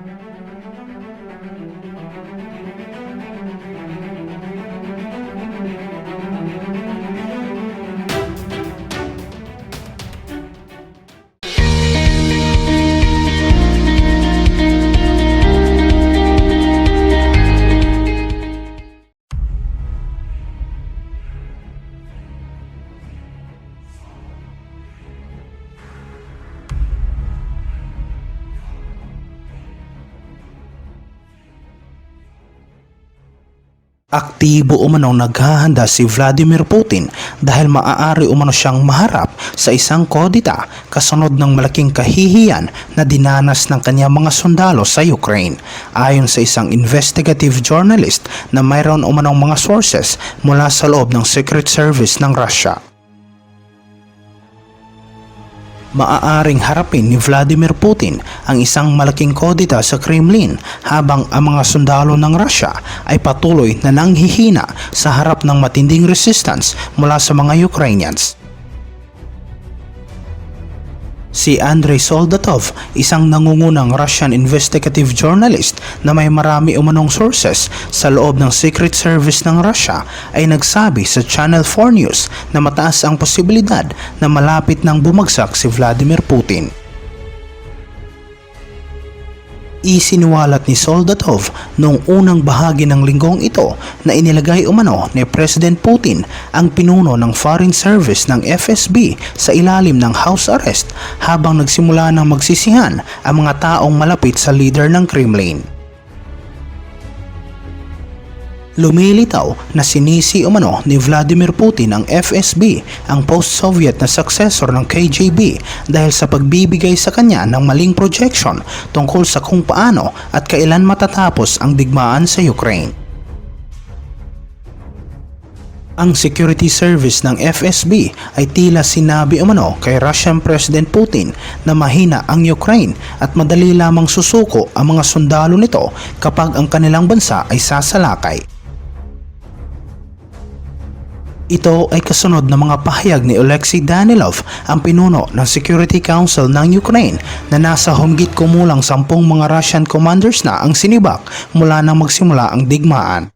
Thank you. Aktibo umanong naghahanda si Vladimir Putin dahil maaari umano siyang maharap sa isang kodita kasunod ng malaking kahihiyan na dinanas ng kanyang mga sundalo sa Ukraine. Ayon sa isang investigative journalist na mayroon umanong mga sources mula sa loob ng Secret Service ng Russia. Maaaring harapin ni Vladimir Putin ang isang malaking kodita sa Kremlin habang ang mga sundalo ng Russia ay patuloy na nanghihina sa harap ng matinding resistance mula sa mga Ukrainians. Si Andrei Soldatov, isang nangungunang Russian investigative journalist na may marami umanong sources sa loob ng Secret Service ng Russia ay nagsabi sa Channel 4 News na mataas ang posibilidad na malapit nang bumagsak si Vladimir Putin. Isiniwalat ni Soldatov noong unang bahagi ng linggong ito na inilagay umano ni President Putin ang pinuno ng Foreign Service ng FSB sa ilalim ng house arrest habang nagsimula ng magsisihan ang mga taong malapit sa leader ng Kremlin. Lumilitaw na sinisi umano ni Vladimir Putin ang FSB, ang post-Soviet na successor ng KGB dahil sa pagbibigay sa kanya ng maling projection tungkol sa kung paano at kailan matatapos ang digmaan sa Ukraine. Ang security service ng FSB ay tila sinabi umano kay Russian President Putin na mahina ang Ukraine at madali lamang susuko ang mga sundalo nito kapag ang kanilang bansa ay sasalakay. Ito ay kasunod ng mga pahayag ni Alexei Danilov, ang pinuno ng Security Council ng Ukraine na nasa humigit kumulang sampung mga Russian commanders na ang sinibak mula nang magsimula ang digmaan.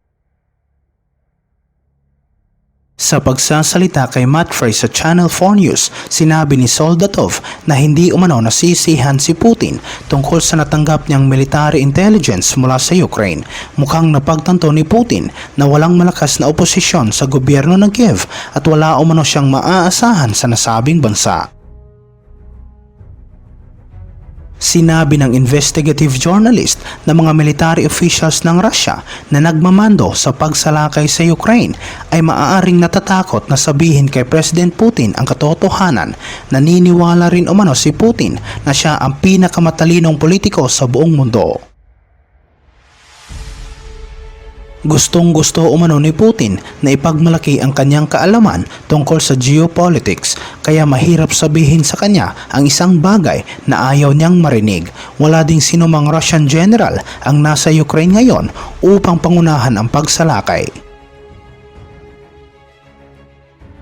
Sa pagsasalita kay Matt Frey sa Channel 4 News, sinabi ni Soldatov na hindi umano nasisihan si Putin tungkol sa natanggap niyang military intelligence mula sa Ukraine. Mukhang napagtanto ni Putin na walang malakas na oposisyon sa gobyerno ng Kiev at wala umano siyang maaasahan sa nasabing bansa. Sinabi ng investigative journalist na mga military officials ng Russia na nagmamando sa pagsalakay sa Ukraine ay maaaring natatakot na sabihin kay President Putin ang katotohanan. Naniniwala rin umano si Putin na siya ang pinakamatalinong politiko sa buong mundo. Gustong gusto umano ni Putin na ipagmalaki ang kanyang kaalaman tungkol sa geopolitics kaya mahirap sabihin sa kanya ang isang bagay na ayaw niyang marinig. Wala ding sinumang Russian general ang nasa Ukraine ngayon upang pangunahan ang pagsalakay.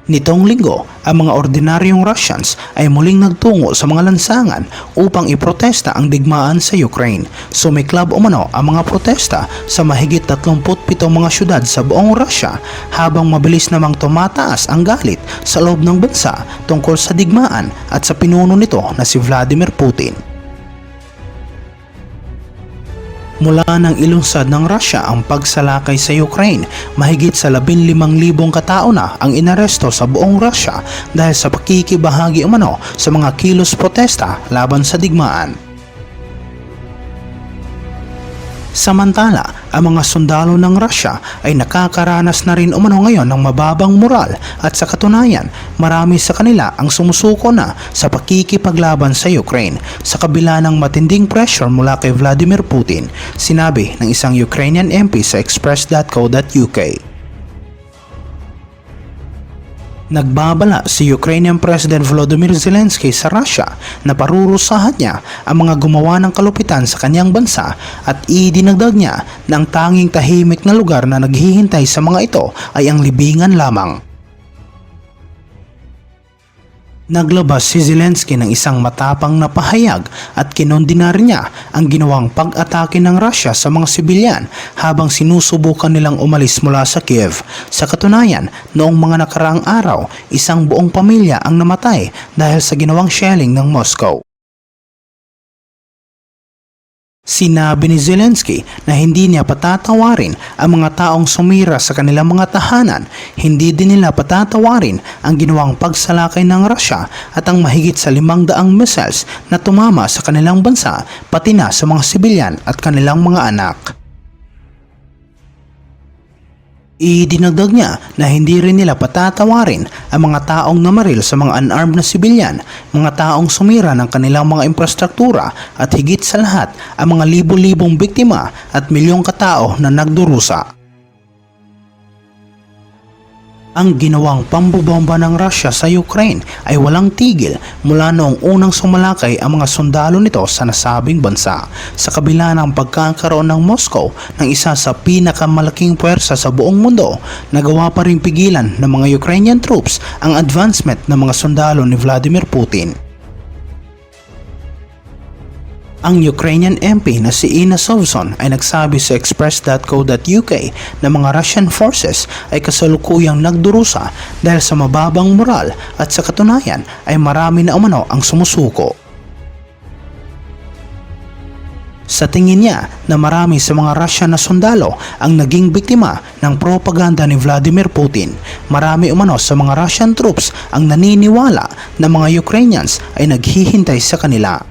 Nitong linggo, ang mga ordinaryong Russians ay muling nagtungo sa mga lansangan upang iprotesta ang digmaan sa Ukraine. Sumiklab umano ang mga protesta sa mahigit 37 mga syudad sa buong Russia habang mabilis namang tumataas ang galit sa loob ng bansa tungkol sa digmaan at sa pinuno nito na si Vladimir Putin. Mula nang ilunsad ng Russia ang pagsalakay sa Ukraine, mahigit sa 15,000 katao na ang inaresto sa buong Russia dahil sa pakikibahagi umano sa mga kilos protesta laban sa digmaan. Samantala, ang mga sundalo ng Russia ay nakakaranas na rin umano ngayon ng mababang moral at sa katunayan, marami sa kanila ang sumusuko na sa pakikipaglaban sa Ukraine sa kabila ng matinding pressure mula kay Vladimir Putin, sinabi ng isang Ukrainian MP sa express.co.uk. Nagbabala si Ukrainian President Volodymyr Zelensky sa Russia na parurusahan niya ang mga gumawa ng kalupitan sa kanyang bansa at idinagdag niya na ang tanging tahimik na lugar na naghihintay sa mga ito ay ang libingan lamang. Naglabas si Zelensky ng isang matapang na pahayag at kinondina rin niya ang ginawang pag-atake ng Russia sa mga sibilyan habang sinusubukan nilang umalis mula sa Kiev. Sa katunayan, noong mga nakaraang araw, isang buong pamilya ang namatay dahil sa ginawang shelling ng Moscow. Sinabi ni Zelensky na hindi niya patatawarin ang mga taong sumira sa kanilang mga tahanan, hindi din nila patatawarin ang ginawang pagsalakay ng Russia at ang mahigit sa limang daang missiles na tumama sa kanilang bansa pati na sa mga sibilyan at kanilang mga anak. Idinagdag niya na hindi rin nila patatawarin ang mga taong namaril sa mga unarmed na sibilyan, mga taong sumira ng kanilang mga infrastruktura at higit sa lahat ang mga libo-libong biktima at milyong katao na nagdurusa. Ang ginawang pambobomba ng Russia sa Ukraine ay walang tigil mula noong unang sumalakay ang mga sundalo nito sa nasabing bansa. Sa kabila ng pagkakaroon ng Moscow ng isa sa pinakamalaking puwersa sa buong mundo, nagawa pa rin pigilan ng mga Ukrainian troops ang advancement ng mga sundalo ni Vladimir Putin. Ang Ukrainian MP na si Ina Sovson ay nagsabi sa express.co.uk na mga Russian forces ay kasalukuyang nagdurusa dahil sa mababang moral at sa katunayan ay marami na umano ang sumusuko. Sa tingin niya na marami sa mga Russian na sundalo ang naging biktima ng propaganda ni Vladimir Putin. Marami umano sa mga Russian troops ang naniniwala na mga Ukrainians ay naghihintay sa kanila.